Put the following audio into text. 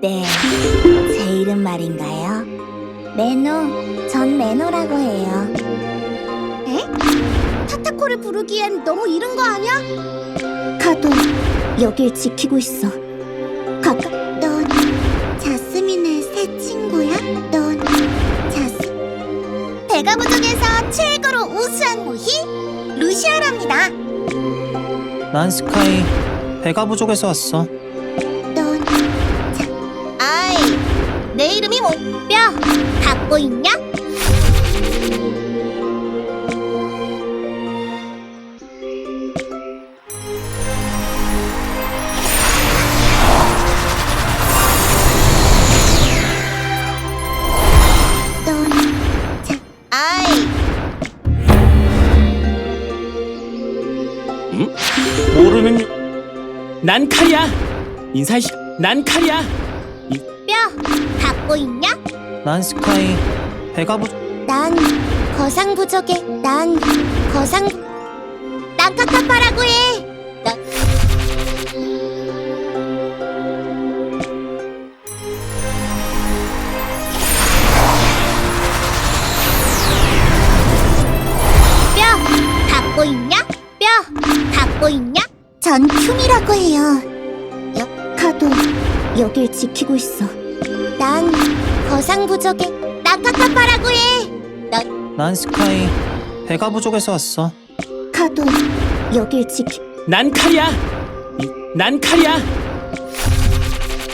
네, 제 이름 말인가요? 매노, 전 매노라고 해요. 에? 타타코를 부르기엔 너무 이른 거 아니야? 카도, 여길 지키고 있어. 가까. 넌 자스민의 새 친구야? 넌 자스. 대가부족에서 최고로 우수한 모희 루시아랍니다. 난 스카이 배가 부족해서 왔어. 내 이름이 뭐? 뼈 갖고 있냐? 모르는 난 칼이야 인사해 난 칼이야 뼈 갖고 있냐? 난 스카이 배가 부족. 난 거상 부족에 난 거상 난 카카파라고 해. 나... 뼈 갖고 있냐? 뼈 갖고 있냐? 전 큐미라고 해요. 여, 카도 여길 지키고 있어. 난 거상 부족에 난 카카파라고 해. 넌 난 스카이 배가 부족해서 왔어. 카도 여길 지키. 난 칼이야 이- 난 칼이야